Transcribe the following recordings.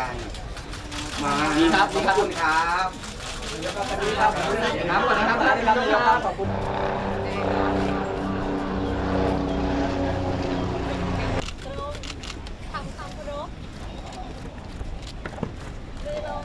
ครับคุณการมาดีครับขอบคุณครับครับขอบคุณครับขอบคุณ ทำความเคารพมือลง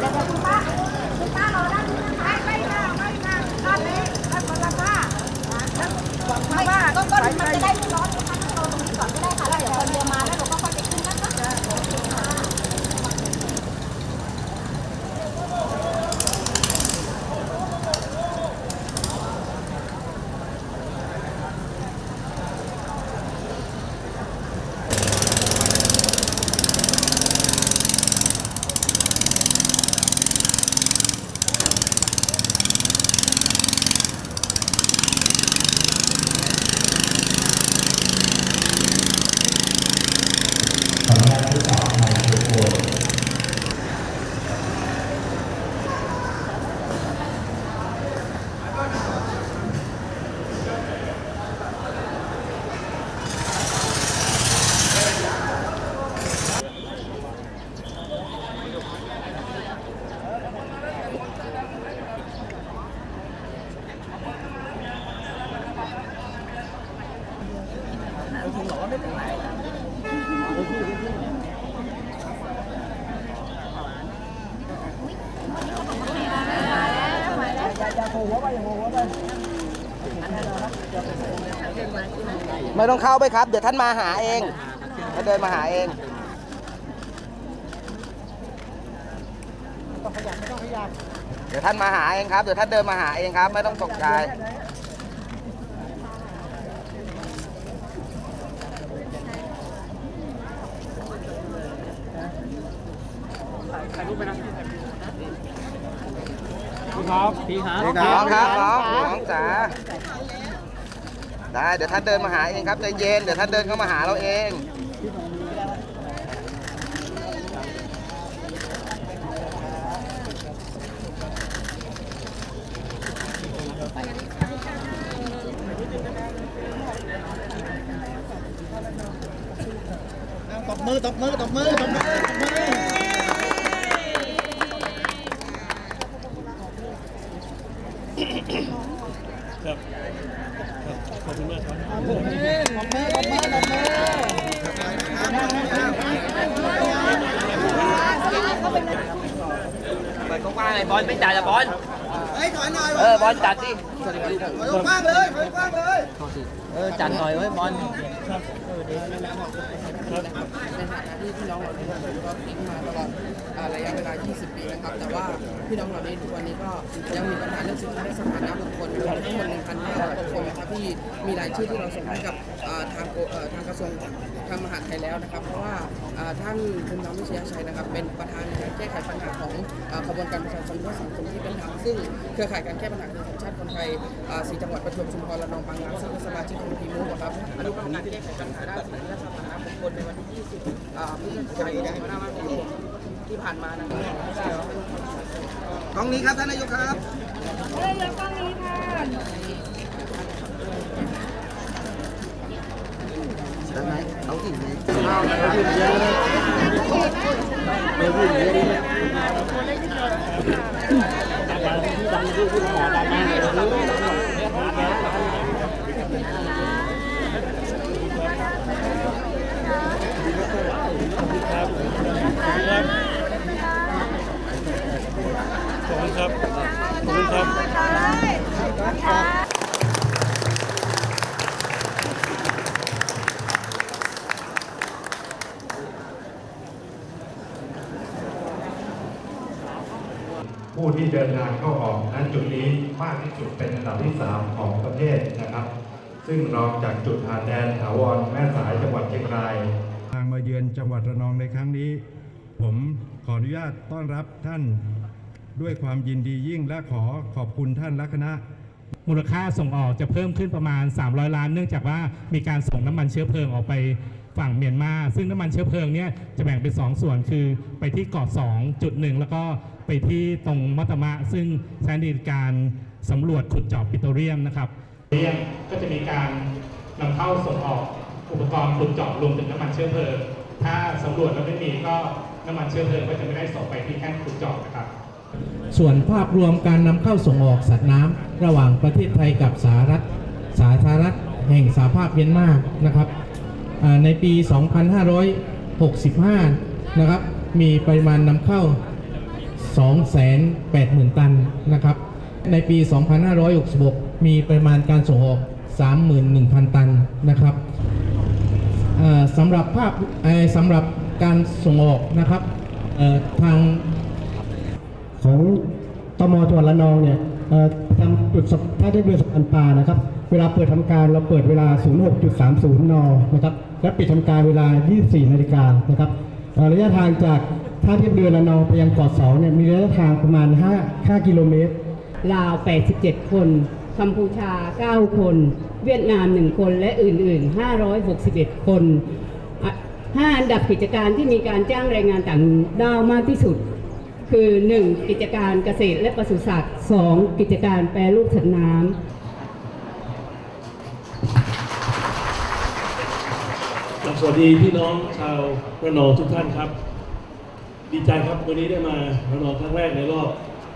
เดี๋ยวคุณป้าคุณป้ารอด้านนี้นะคะไม่ค่ะไม่ค่ะด้านนี้ด้านคนละป้าไม่ค่ะก็ก็มันจะได้ไม่ร้อนนะคะนั่งรอตรงนี้ก่อนก็ได้ค่ะแล้วเดี๋ยวคนเรือมาแล้วเราก็ค่อยไปขึ้นนะคะ ไม่ต้องเข้าไปครับ เดี๋ยวท่านมาหาเองจะเดินมาหาเองเดี๋ยวท่านมาหาเองครับ เดี๋ยวท่านเดินมาหาเองครับ ไม่ต้องตกใจครับพี่ครับน้องครับน้องน้องจ๋า ได้เดี๋ยวท่านเดินมาหาเองครับใจเย็นเดี๋ยวท่านเดินเข้ามาหาเราเองตบมือตบมือตบมือตบมือขอบคุณมากครับตบมือตบมือตบมือตบมือ ไปกว้างๆไอ้บอลไม่จ่ายละบอล เฮ้ยถอยหน่ อลจัดสิถอยกว้างเลยถอยกว้างเลยเออจัดหน่อยเว้ยบอลในฐานะที่พี่น้องเหล่านี้ก็ทิ้งมาตลอดอ่าระยะเวลา 20 ปีนะครับ แต่ว่าพี่น้องเหล่านี้ทุกวันนี้ก็ยังมีปัญหาเรื่องสิทธิและสถานะบุคคลนะครับทั้งหมด1,500กว่าคนนะครับที่มีรายชื่อที่เราส่งให้กับ ทางกเอ่อทางกระทรวงทางมหาดไทยแล้วนะครับ เพราะว่าท่านคุณน้องวิชยาชัยนะครับ เป็นประธานในการแก้ไขปัญหาของขบวนการประชาชนเพื่อสังคมที่เป็นธรรมซึ่งเครือข่ายการแก้ปัญหาคือสัญชาติคนไทยสี่จังหวัดประจวบชุมพรระนองบางนาซึ่งเป็นสมาชิกของทีมมูครับอนุกรรมการแก้ไขปัญหาด้านสิทธิและสถานะบุคคลในวันที่ 20พฤศจิกายนที่ผ่านมานะครับกล้องนี้ครับท่านนายกครับ ได้ไหมเอาสิไหมเอาเอาอยู่เยอะเลยเอาอยู่เยอะเลยผู้ที่ เดินทางเข้าออกณจุดนี้มากที่สุดเป็นอันดับที่ 3 ของประเทศนะครับ ซึ่งรองจากจุดผ่านแดนถาวรแม่สายจังหวัดเชียงราย ทางมาเยือนจังหวัดระนองในครั้งนี้ ผมขออนุญาตต้อนรับท่านด้วยความยินดียิ่งและขอขอบคุณท่านและคณะมูลค่าส่งออกจะเพิ่มขึ้นประมาณ 300 ล้าน เนื่องจากว่ามีการส่งน้ำมันเชื้อเพลิงออกไป ฝั่งเมียนมา ซึ่งน้ำมันเชื้อเพลิงเนี่ยจะแบ่งเป็น 2 ส่วนคือไปที่เกาะ2จุดหนึ่งแล้วก็ไปที่ตรงมัตตมะ ซึ่งใช้ในการสำรวจขุดเจาะปิโตรเลียมนะครับเรียมก็จะมีการนำเข้าส่งออกอุปกรณ์ขุดเจาะรวมถึงน้ำมันเชื้อเพลิง ถ้าสำรวจแล้วไม่มีก็น้ำมันเชื้อเพลิงก็จะไม่ได้ส่งไปที่แท่นขุดเจาะนะครับส่วนภาพรวมการนำเข้าส่งออกสัตว์น้ำระหว่างประเทศไทยกับสหรัฐสาธารณรัฐแห่งสหภาพเมียนมานะครับ ในปี 2565 นะครับ มีปริมาณนำเข้า 280,000 ตันนะครับ ในปี 2566 มีปริมาณการส่งออก 31,000 ตันนะครับสำหรับภาพสำหรับการส่งออกนะครับทางของตมจังหวัดระนองเนี่ยทำจุดสะท่าเทียบเรือสะพานปานะครับ เวลาเปิดทำการเราเปิดเวลา 06.30 นนะครับ และปิดทำการเวลา 24 นาฬิกานะครับระยะทางจากท่าเทียบเรือระนองไปยังเกาะสองเนี่ยมีระยะทางประมาณ 5 5 กิโลเมตร ลาว 87 คนกัมพูชา 9 คน เวียดนาม 1 คน และอื่น ๆ 561 คนอะห้าอันดับกิจการที่มีการจ้างแรงงานต่างด้าวมากที่สุด คือ 1. กิจการเกษตรและปศุสัตว์ 2. กิจการแปรรูปสัตว์น้ำ สวัสดีพี่น้องชาวระนองทุกท่านครับ ดีใจครับวันนี้ได้มาระนองครั้งแรกในรอบ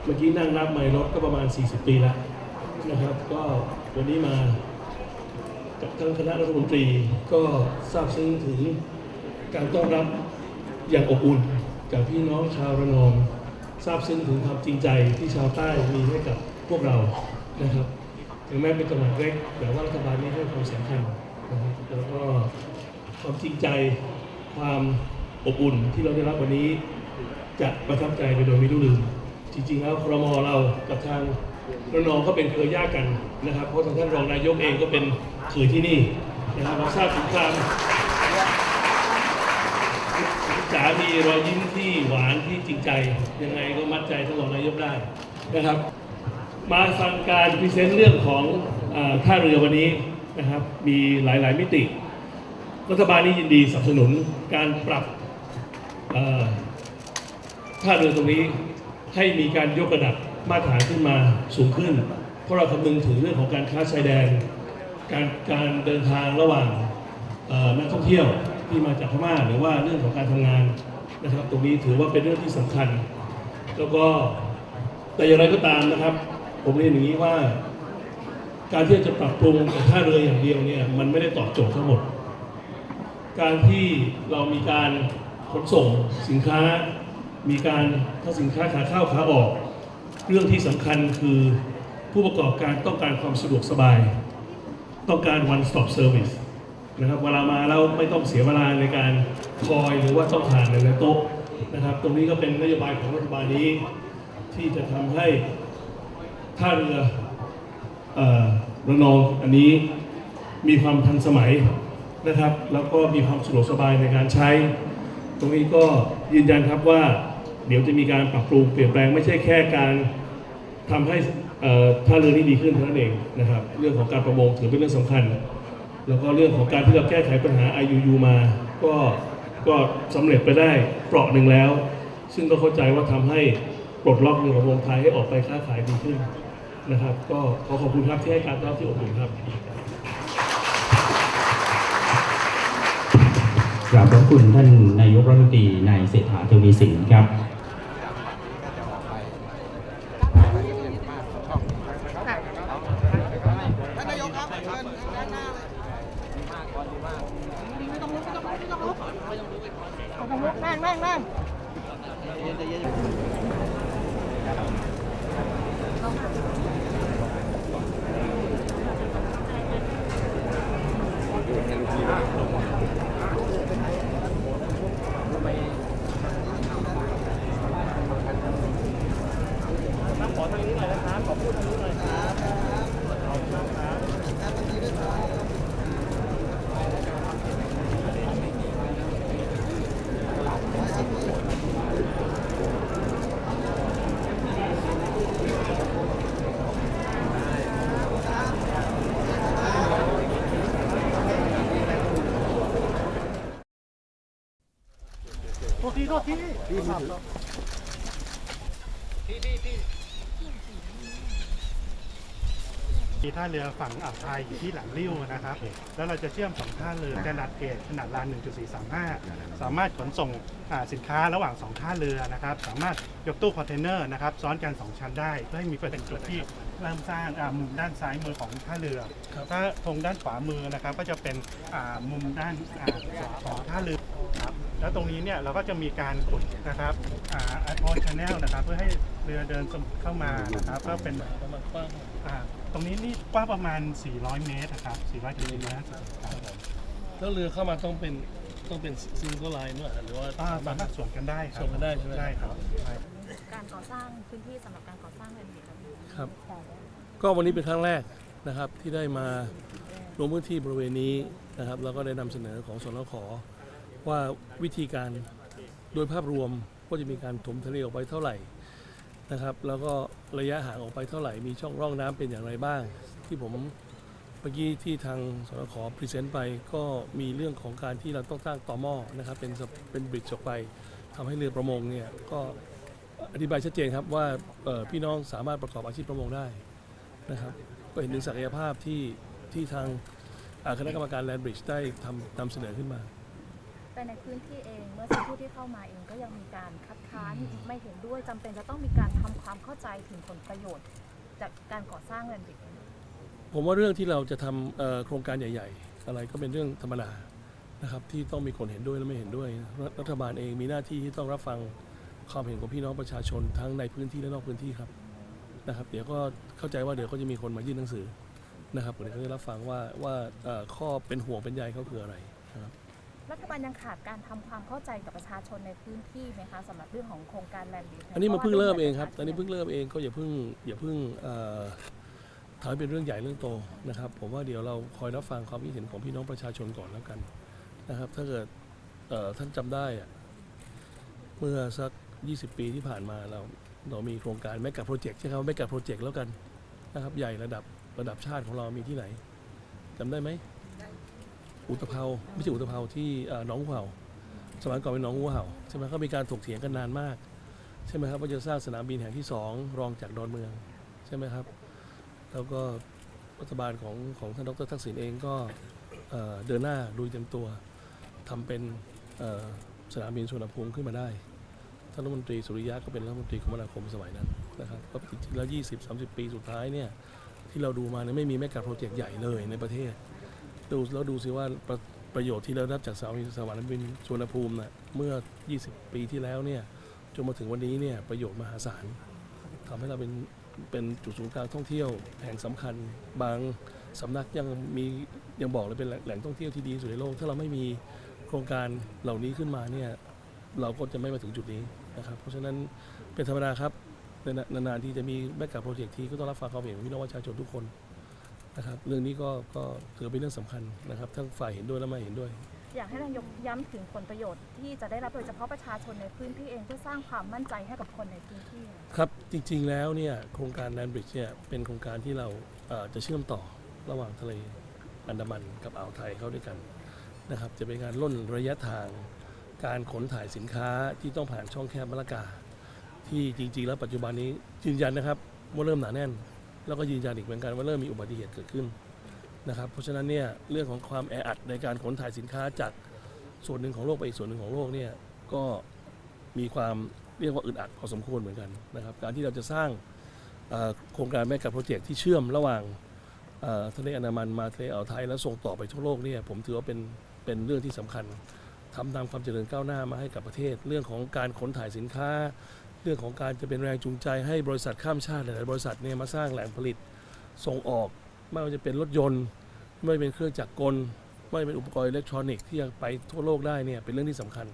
เมื่อกี้นั่งนับไม่รถก็ประมาณ 40 ปีแล้วนะครับ ก็วันนี้มากับทั้งคณะรัฐมนตรีก็ทราบซึ้งถึงการต้อนรับอย่างอบอุ่นกับพี่น้องชาวระนองทราบซึ้งถึงความจริงใจที่ชาวใต้มีให้กับพวกเรานะครับถึงแม้เป็นจังหวัดเล็กแต่ว่ารัฐบาลนี้ให้ความสำคัญนะครับแล้วก็ ความจริงใจ ความอบอุ่นที่เราได้รับวันนี้จะประทับใจไปโดยไม่รู้ลืม จริง ๆ แล้วครมเรากับทางระนองก็เป็นเครือญาติกันนะครับ เพราะทางท่านรองนายกเองก็เป็นเคยที่นี่นะครับเราทราบถึงความจ๋ามีรอยยิ้มที่หวานที่จริงใจ ยังไงก็มัดใจท่านรองนายกได้นะครับ มาฟังการพรีเซนต์เรื่องของอท่าเรือวันนี้นะครับ มีหลาย ๆ มิติ รัฐบาลนี้ยินดีสนับสนุนการปรับเอ่อท่าเรือตรงนี้ให้มีการยกระดับมาตรฐานขึ้นมาสูงขึ้น เพราะเราคำนึงถึงเรื่องของการค้าชายแดน การการเดินทางระหว่างนักท่องเที่ยวที่มาจากพม่าหรือว่าเรื่องของการทำงานนะครับ ตรงนี้ถือว่าเป็นเรื่องที่สำคัญ แล้วก็แต่อย่างไรก็ตามนะครับ ผมเรียนอย่างนี้ว่า การที่จะปรับปรุงแต่ท่าเรืออย่างเดียวเนี่ยมันไม่ได้ตอบโจทย์ทั้งหมด การที่เรามีการขนส่งสินค้า มีการถ้าสินค้าขาเข้าขาออก เรื่องที่สำคัญคือผู้ประกอบการต้องการความสะดวกสบาย ต้องการ one stop service นะครับเวลามาแล้วไม่ต้องเสียเวลาในการคอยหรือว่าต้องผ่านในโต๊ะนะครับ ตรงนี้ก็เป็นนโยบายของรัฐบาลนี้ ที่จะทำให้ท่าเรืออระนองอันนี้มีความทันสมัย นะครับ แล้วก็มีความสะดวกสบายในการใช้ ตรงนี้ก็ยืนยันครับว่าเดี๋ยวจะมีการปรับปรุงเปลี่ยนแปลงไม่ใช่แค่การทำให้ท่าเรือนี้ดีขึ้นเท่านั้นเองนะครับ เรื่องของการประมงถือเป็นเรื่องสำคัญ แล้วก็เรื่องของการที่เราแก้ไขปัญหา IUU มา ก็ก็สำเร็จไปได้เปราะหนึ่งแล้ว ซึ่งก็เข้าใจว่าทำให้ปลดล็อกเรือประมงไทยให้ออกไปค้าขายดีขึ้นนะครับ ก็ขอขอบคุณครับที่ให้การต้อนรับที่อบอุ่นครับ กราบขอบคุณท่านนายกรัฐมนตรีนายเศรษฐาทวีสินครับ ท่านนายกครับเชิญด้านหน้าเลยไม่ต้องลุกไม่ต้องลุกไม่ต้องลุกไม่ต้องลุกนั่งนั่งนั่ง โทษทีโทษทีมีท่าเรือฝั่งอ่าวไทยอยู่ที่หลังริ้วนะครับ แล้วเราจะเชื่อมสองท่าเรือขนาดเกจขนาดลาน 1.435 สามารถขนส่งสินค้าระหว่างสองท่าเรือนะครับ สามารถยกตู้คอนเทนเนอร์นะครับซ้อนกัน 2 ชั้นได้ เพื่อให้มีเป็นจุดที่เริ่มสร้างมุมด้านซ้ายมือของท่าเรือถ้าตรงด้านขวามือนะครับก็จะเป็นมุมด้านอ่าของท่าเรือครับแล้วตรงนี้เนี่ยเราก็จะมีการขุดนะครับอ่าอัดออนชาแนลนะครับ เพื่อให้เรือเดินเข้ามานะครับ ก็เป็นอ่าตรงนี้นี่กว้างประมาณ 400 เมตรนะครับ 400ถึง450ครับผมแล้วเรือเข้ามาต้องเป็นต้องเป็นซิงเกิลไลน์ด้วยหรือว่าอ่าสามารถสวนกันได้ครับสวนกันได้ใช่ไหมได้ครับใช่การก่อสร้างพื้นที่สำหรับการก่อสร้างเรือนแบบนี้ครับ ก็วันนี้เป็นครั้งแรกนะครับที่ได้มาลงพื้นที่บริเวณนี้นะครับ แล้วก็ได้นำเสนอของสนข ว่าวิธีการโดยภาพรวมก็จะมีการถมทะเลออกไปเท่าไหร่นะครับ แล้วก็ระยะห่างออกไปเท่าไหร่ มีช่องร่องน้ำเป็นอย่างไรบ้าง ที่ผมเมื่อกี้ที่ทางสนขอพรีเซนต์ไปก็มีเรื่องของการที่เราต้องสร้างต่อหม้อนะครับ เป็นเป็นบริดจ์ออกไปทำให้เรือประมงเนี่ยก็อธิบายชัดเจนครับว่าพี่น้องสามารถประกอบอาชีพประมงได้นะครับ ก็เห็นถึงศักยภาพที่ที่ทางคณะกรรมการแลนบริดจ์ได้ทำนำเสนอขึ้นมา แต่ในพื้นที่เองเมื่อสักครู่ที่เข้ามาเองก็ยังมีการคัดค้านไม่เห็นด้วยจำเป็นจะต้องมีการทำความเข้าใจถึงผลประโยชน์ จากการก่อสร้างเรือนแบบนี้ผมว่าเรื่องที่เราจะทำเอ่อโครงการใหญ่ ๆ อะไรก็เป็นเรื่องธรรมดานะครับที่ต้องมีคนเห็นด้วยและไม่เห็นด้วยรัฐรัฐบาลเองมีหน้าที่ที่ต้องรับฟังความเห็นของพี่น้องประชาชนทั้งในพื้นที่และนอกพื้นที่ครับนะครับ เดี๋ยวก็เข้าใจว่าเดี๋ยวก็จะมีคนมายื่นหนังสือนะครับเดี๋ยวเขาจะรับฟังว่าว่าเอ่อข้อเป็นห่วงเป็นใยเขาคืออะไรนะครับ รัฐบาลยังขาดการทำความเข้าใจกับประชาชนในพื้นที่ไหมคะสำหรับเรื่องของโครงการแลนด์บีอันนี้มันเพิ่งเริ่มเองครับ ตอนนี้เพิ่งเริ่มเองก็อย่าเพิ่งอย่าเพิ่งเอ่อทำให้เป็นเรื่องใหญ่เรื่องโตนะครับ ผมว่าเดี๋ยวเราคอยรับฟังความคิดเห็นของพี่น้องประชาชนก่อนแล้วกันนะครับ ถ้าเกิดเอ่อท่านจำได้อะเมื่อสัก 20 ปีที่ผ่านมาเราเรามีโครงการแมกกาโปรเจกต์ใช่ไหมครับแมกกาโปรเจกต์แล้วกันนะครับ ใหญ่ระดับระดับชาติของเรามีที่ไหนจำได้ไหม อุตภเปาไม่ใช่อุตภเปาที่เอ่อหนองงูเห่าสมัยก่อนเป็นหนองงูเห่าใช่ไหมเขามีการถกเถียงกันนานมาก ใช่ไหมครับว่าจะสร้างสนามบินแห่งที่สองรองจากดอนเมืองใช่ไหมครับ แล้วก็รัฐบาลของของท่านดรทักษิณเองก็เดินหน้าลุยเต็มตัวทำเป็นสนามบินสุวรรณภูมิขึ้นมาได้ท่านรัฐมนตรีสุริยะก็เป็นรัฐมนตรีคมนาคมสมัยนั้นนะครับก็จริงๆแล้ว 20 30 ปีสุดท้ายเนี่ยที่เราดูมาเนี่ยไม่มีแม้กระโปรเจกต์ใหญ่เลยในประเทศ ดูแล้วดูสิว่าประประโยชน์ที่เราได้รับจากสามบินสวรรค์บินสุวรรณภูมิน่ะเมื่อ 20 ปีที่แล้วเนี่ยจนมาถึงวันนี้เนี่ยประโยชน์มหาศาลทำให้เราเป็นเป็นจุดศูนย์กลางท่องเที่ยวแห่งสำคัญ บางสำนักยังมียังบอกเลยเป็นแหล่งแหล่งท่องเที่ยวที่ดีสุดในโลก ถ้าเราไม่มีโครงการเหล่านี้ขึ้นมาเนี่ยเราก็จะไม่มาถึงจุดนี้นะครับ เพราะฉะนั้นเป็นธรรมดาครับนานๆที่จะมีแบ็กกับโปรเจกต์ที่ก็ต้องรับฟังความเห็นของพี่น้องประชาชนทุกคน นะครับเรื่องนี้ก็ก็ถือเป็นเรื่องสำคัญนะครับทั้งฝ่ายเห็นด้วยและไม่เห็นด้วย อยากให้นายกย้ำถึงผลประโยชน์ที่จะได้รับโดยเฉพาะประชาชนในพื้นที่เองเพื่อสร้างความมั่นใจให้กับคนในพื้นที่ ครับ จริงๆแล้วเนี่ยโครงการแลนบริดจ์เนี่ยเป็นโครงการที่เราเอ่อจะเชื่อมต่อระหว่างทะเลอันดามันกับอ่าวไทยเข้าด้วยกันนะครับจะเป็นการล่นระยะทางการขนถ่ายสินค้าที่ต้องผ่านช่องแคบมะละกา ที่ที่จริงๆ แล้วปัจจุบันนี้ยืนยันนะครับว่าเริ่มหนาแน่น แล้วก็ยืนยันอีกเหมือนกันว่าเริ่มมีอุบัติเหตุเกิดขึ้นนะครับเพราะฉะนั้นเนี่ยเรื่องของความแออัดในการขนถ่ายสินค้าจากส่วนหนึ่งของโลกไปอีกส่วนหนึ่งของโลกเนี่ยก็มีความเรียกว่าอึดอัดพอสมควรเหมือนกันนะครับการที่เราจะสร้างโครงการแม่กับโปรเจกต์ที่เชื่อมระหว่างทะเลอันดามันมาทะเลอ่าวไทยแล้วส่งต่อไปทั่วโลกเนี่ยผมถือว่าเป็นเป็นเรื่องที่สำคัญทำตามความเจริญก้าวหน้ามาให้กับประเทศ เรื่องของการขนถ่ายสินค้า เรื่องของการจะเป็นแรงจูงใจให้บริษัทข้ามชาติหลายบริษัทเนี่ยมาสร้างแหล่งผลิตส่งออก ไม่ว่าจะเป็นรถยนต์ ไม่ว่าจะเป็นเครื่องจักรกล ไม่ว่าจะเป็นอุปกรณ์อิเล็กทรอนิกส์ที่ยังไปทั่วโลกได้เนี่ยเป็นเรื่องที่สำคัญ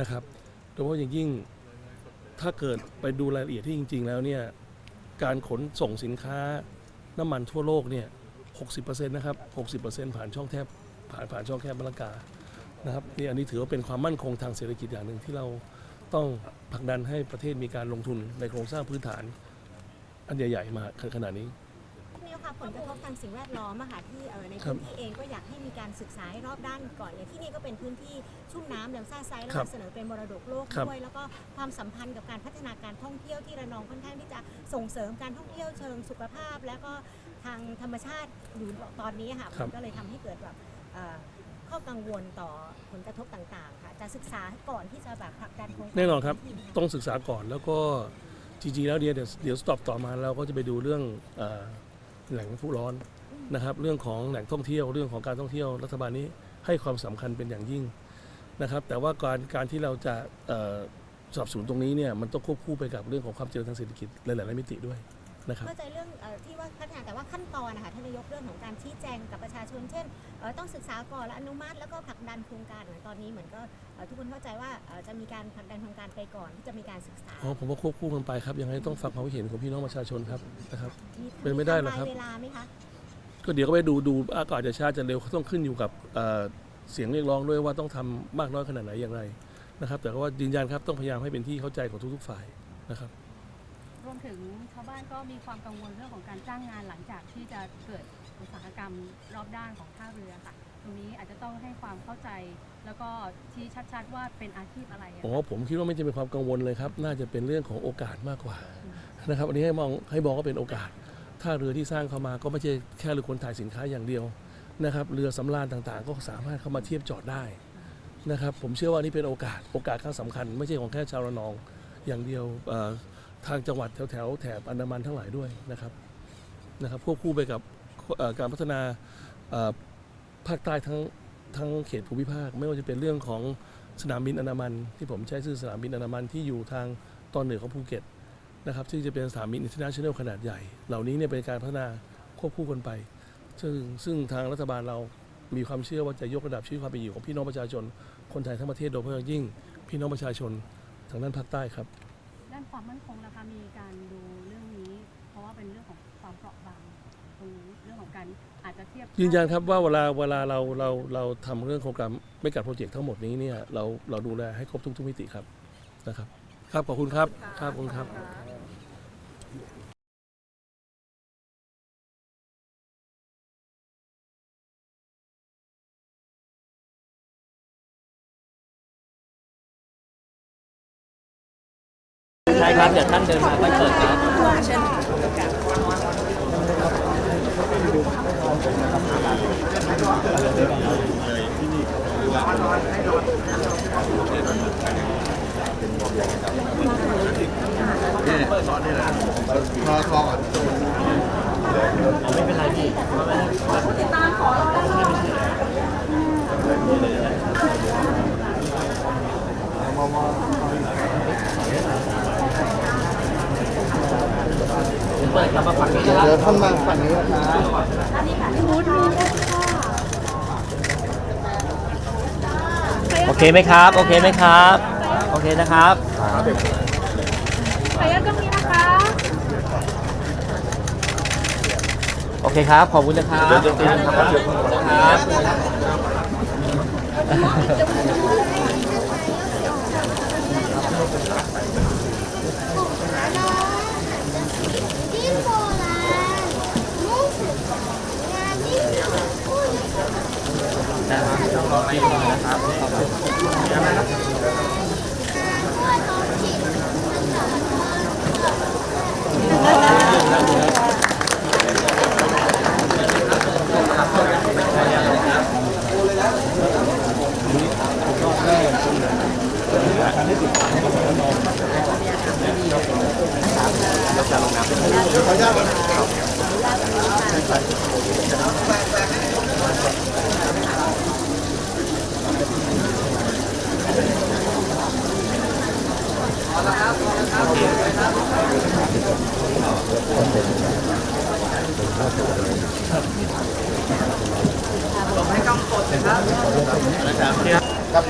นะครับ โดยเฉพาะอย่างยิ่งถ้าเกิดไปดูรายละเอียดที่จริง ๆ แล้วเนี่ยการขนส่งสินค้าน้ำมันทั่วโลกเนี่ย 60%นะครับ 60%ผ่านช่องแทบผ่านผ่านช่องแคบมะละกานะครับนี่อันนี้ถือว่าเป็นความมั่นคงทางเศรษฐกิจอย่างหนึ่งที่เรา ต้องผลักดันให้ประเทศมีการลงทุนในโครงสร้างพื้นฐาน อันใหญ่ ๆ มาขนาดนี้นี่ค่ะผลกระทบทางสิ่งแวดล้อมอะค่ะที่เออในครัพื้บนที่เองก็อยากให้มีการศึกษาให้รอบด้านก่อนเนี่ยที่นี่ก็เป็นพื้นที่ชุ่มน้ำแหลมซ่าไซแล้วครับก็เสนอเป็นมรดกโลกครับด้วยแล้วก็ความสัมพันธ์กับการพัฒนาการท่องเที่ยวที่ระนองค่อนข้างที่จะส่งเสริมการท่องเที่ยวเชิงสุขภาพ แล้วก็ทางธรรมชาติอยู่ตอนนี้อะค่ะครัมับนก็เลยทำให้เกิดแบบ เอ่อข้อกังวลต่อผลกระทบต่างๆค่ะจะศึกษาก่อนที่จะแบบผลักดันโครงการแน่นอนครับต้องศึกษาก่อนแล้วก็จริงๆแล้วเดี๋ยวเดี๋ยวเดี๋ยวสต็อปต่อมาเราก็จะไปดูเรื่องเอ่อแหล่งผู้ร้อนนะครับ เรื่องของแหล่งท่องเที่ยวเรื่องของการท่องเที่ยวรัฐบาลนี้ให้ความสำคัญเป็นอย่างยิ่งนะครับ แต่ว่าการการที่เราจะเอ่อสอบสวนตรงนี้เนี่ยมันต้องควบคู่ไปกับเรื่องของความเจริญทางเศรษฐกิจหลายๆมิติด้วยนะครับเข้าใจเรื่อง เออที่ว่าพัฒนาแต่ว่าขั้นตอนนะคะท่านนายกเรื่องของการชี้แจงกับประชาชน เช่นเอ่อต้องศึกษาก่อนและอนุมัติ แล้วก็ผลักดันโครงการเหมือนตอนนี้เหมือนก็เอ่อทุกคนเข้าใจว่าเอ่อจะมีการผลักดันโครงการไปก่อนที่จะมีการศึกษาอ๋อผมว่าควบคู่กันไปครับยังไงต้องฟังความคิดเห็นของพี่น้องประชาชนครับนะครับมีเป็นไม่ได้หรอกครับเวลาไหมคะก็เดี๋ยวก็ไปดูดูอาก็อาจจะช้าจะเร็วต้องขึ้นอยู่กับเอ่อเสียงเรียกร้องด้วยว่าต้องทำมากน้อยขนาดไหนอย่างไรนะครับ แต่ว่ายืนยันครับต้องพยายามให้เป็นที่เข้าใจของทุกๆฝ่ายนะครับ รวมถึงชาวบ้านก็มีความกังวลเรื่องของการจ้างงานหลังจากที่จะเกิดอุตสาหกรรมรอบด้านของท่าเรือค่ะ ตรงนี้อาจจะต้องให้ความเข้าใจ แล้วก็ชี้ชัดๆว่าเป็นอาชีพอะไรอะอ๋อผมคิดว่าไม่จะเป็นความกังวลเลยครับ น่าจะเป็นเรื่องของโอกาสมากกว่านะครับอันนี้ให้มองให้มองว่าเป็นโอกาสท่าเรือที่สร้างเข้ามาก็ไม่ใช่แค่เรือคนถ่ายสินค้าอย่างเดียวนะครับเรือสำราญต่างๆ ก็สามารถเข้ามาเทียบจอดได้นะครับผมเชื่อว่านี่เป็นโอกาสโอกาสครั้งสำคัญ ไม่ใช่ของแค่ชาวระนองอย่างเดียวเอ่อ ทางจังหวัดแถวๆแถบอันดามันทั้งหลายด้วยนะครับนะครับควบคู่ไปกับการพัฒนาภาคใต้ทั้งทั้งเขตภูมิภาค ไม่ว่าจะเป็นเรื่องของสนามบินอันดามัน ที่ผมใช้ชื่อสนามบินอันดามันที่อยู่ทางตอนเหนือของภูเก็ตนะครับซึ่งจะเป็นสนามบินอินเตอร์เนชั่นแนลขนาดใหญ่ เหล่านี้เนี่ยเป็นการพัฒนาควบคู่กันไป ซึ่งซึ่งทางรัฐบาลเรามีความเชื่อว่าจะยกระดับชีวิตความเป็นอยู่ของพี่น้องประชาชนคนไทยทั้งประเทศโดยเฉพาะยิ่งพี่น้องประชาชนทางด้านภาคใต้ครับ ด้านความมั่นคงนะคะมีการดูเรื่องนี้ เพราะว่าเป็นเรื่องของความเปราะบางตรงนี้เรื่องของการอาจจะเทียบยืนยันครับว่าเวลาเวลาเราเราเราทำเรื่องโครงการไม่กัดโปรเจกต์ทั้งหมดนี้เนี่ยเราเราดูแลให้ครบทุกทุกมิติครับนะครับ ครับขอบคุณครับครับขอบคุณครับ ครับเดี๋ยวท่านเดินมาค่อยเปิดครับรอทอก่อนไม่เป็นไรพี่เปิดกลับมาฝั่งนี้เดี๋นะครับยวท่านมาฝั่งนี้นะครับโอเคไหมครับ โอเคไหมครับ โอเคนะครับ ขออนุญาตก็มีนะคะ โอเคครับ ขอบคุณนะครับขอบคุณนะครับ นะครับต้องรอไม่นอนนะครับขอบคุณนะครับจะลงน้ำขออนุญาต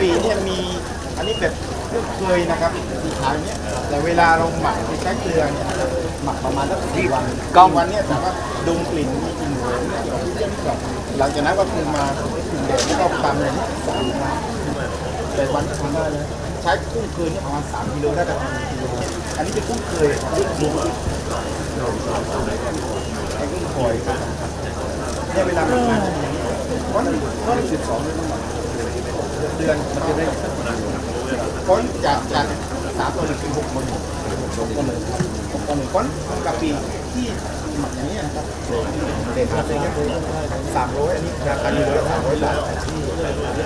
ปิเนี่ยมีอันนี้แบบเคยนะครับสีขาวเนี่ยแต่เวลาเราหมักใช้เกลือเนี่ยหมักประมาณสักสี่วันกองวันเนี่ยแต่ว่าดมกลิ่นมีกลิ่นหอมเนี่ยหลังจากนั้นก็คือมาถึงเด็ดแล้วก็ตำเลยเนี่ยสามครั้งแต่วันทำได้เลยใช้กุ้งเคยเนี่ยประมาณสามกิโลได้แต่กิโลอันนี้เป็นกุ้งเคยกุ้งเคยไอ้กุ้งคอยเนี่ยเวลามันมาวันวันสิบสองเนี่ยต้องหมัก เดือนมันจะได้คนจากจากสามตัวหนึ่งเป็นหกคนหกคนหนึ่งหกคนหนึ่งคนกะปิที่หมักอย่างนี้ยนะครับเด็ดมาเลยสามร้อยอันนี้ราคาอยู่ร้อยสามร้อยบาทที่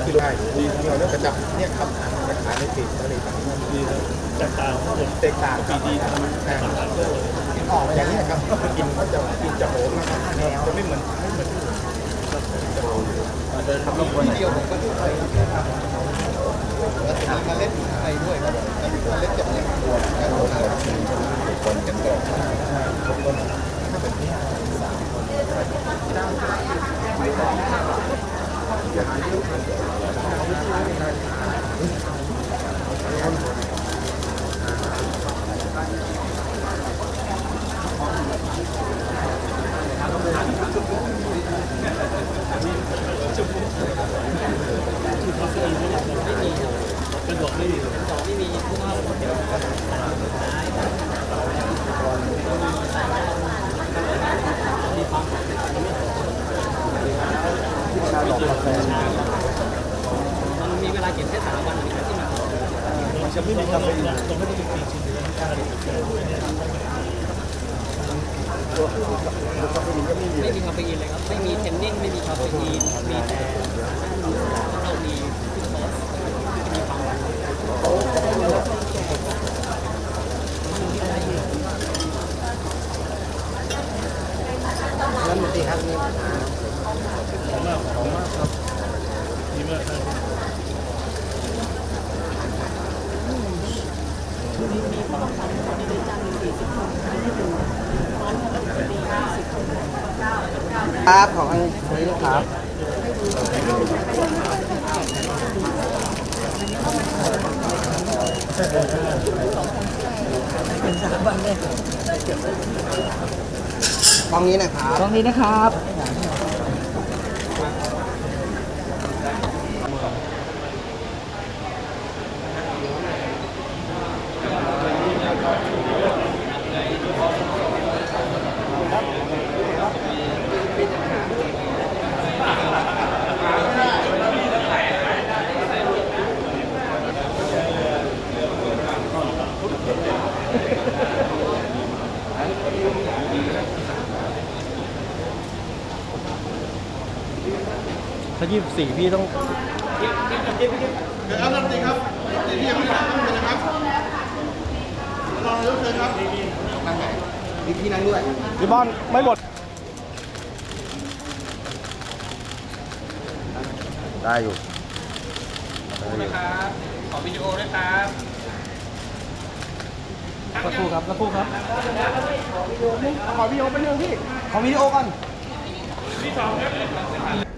กิโลได้ที่เราเลือกกระจับเนี่ยครับระขาในเพจอะไรต่างๆแตกต่างแตกต่างปีดีนะออกอย่างนี้ครับกินก็จะกินจะโหมนะครับจะไม่เหมือนไม่เหมือน เดินทำลงบนเดียวผมก็ด้วยครับแล้วถึงมาเล่นไทยด้วยครับแล้วมีคนเล่นจับเล่นตัวการโหนคนกันก่อนคนถ้าแบบนี้สามคนเจ้าไม่ต้องอย่างนี้ชาหลอกกาแฟ มีเวลาเก็บแค่สามวันนะครับที่มา จะไม่มีคาเฟอีน เราไม่ได้เป็นปีชิ้นเดียวกัน ตัวคาเฟอีนก็ไม่มี ไม่มีคาเฟอีนเลยครับ ไม่มีเทนนินไม่มีคาเฟอีน มีแต่เรามีคุกโซสมีความหวาน นั่นสิครับนี่ ขอบมากขอบมากครับดีมากครับ ครับของอันนี้นะครับกล้องนี้นะครับกล้องนี้นะครับ ถ้ายี่สี่พี่ต้องเอาลำตีครับตีที่ยังไม่ทำเลยนะครับรอเลยครับนั่งไหนมีที่นั่งด้วยพี่บอลไม่หมด ได้อยู่นะครับ ขอวิดีโอด้วยครับ สักครู่ครับสักครู่ครับ ขอวิดีโอไปหนึ่งพี่ ขอวิดีโอก่อนอัน